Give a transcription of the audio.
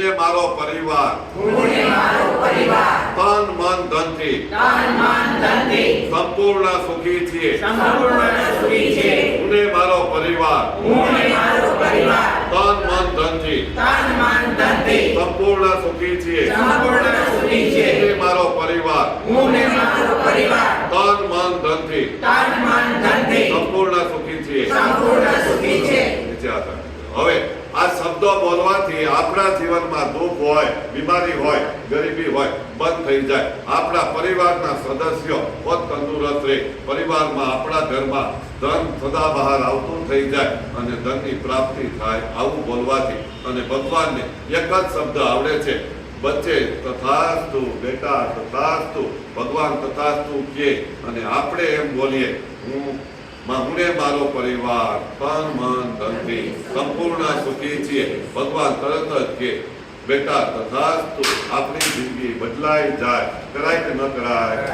ને મારો પરિવાર. હું ને મારો પરિવાર. તન મન ધનથી તન મન ધનથી સંપૂર્ણ સુખી છીએ. સંપૂર્ણ સુખી છે હું મારો પરિવાર. હું મારો પરિવાર. તન મન ધનથી તન મન ધનથી સંપૂર્ણ સુખી છીએ. સંપૂર્ણ સુખી છે હું મારો પરિવાર. હું ને મારો પરિવાર. તન મન ધનથી તન મન ધનથી સંપૂર્ણ સુખી છીએ સંપૂર્ણ સુખી છે નીચે હાથ રાખજો. હવે આ શબ્દો બોલવાથી આપણા જીવનમાં દુઃખ હોય, બીમારી હોય, ગરીબી હોય, બંધ થઈ જાય. આપણા પરિવારના સદસ્યો પોત તંદુરસ્ત રહે. પરિવારમાં આપણા ઘરમાં ધન સદા બહાર આવતું થઈ જાય અને ધનની પ્રાપ્તિ થાય આવું બોલવાથી. અને ભગવાનને એક જ શબ્દ આવડે છે બચ્ચે તથાસ્તુ, બેટા તથાસ્તુ, ભગવાન તથાસ્તુ કે. અને આપણે એમ બોલીએ, હું માં હું ને મારો પરિવાર તન મન ધનથી સંપૂર્ણ સુખી છીએ. ભગવાન તરત જ કે બેટા તથાસ્તુ આપણી જિંદગી બદલાઈ જાય. કરાય કે ન કરાય?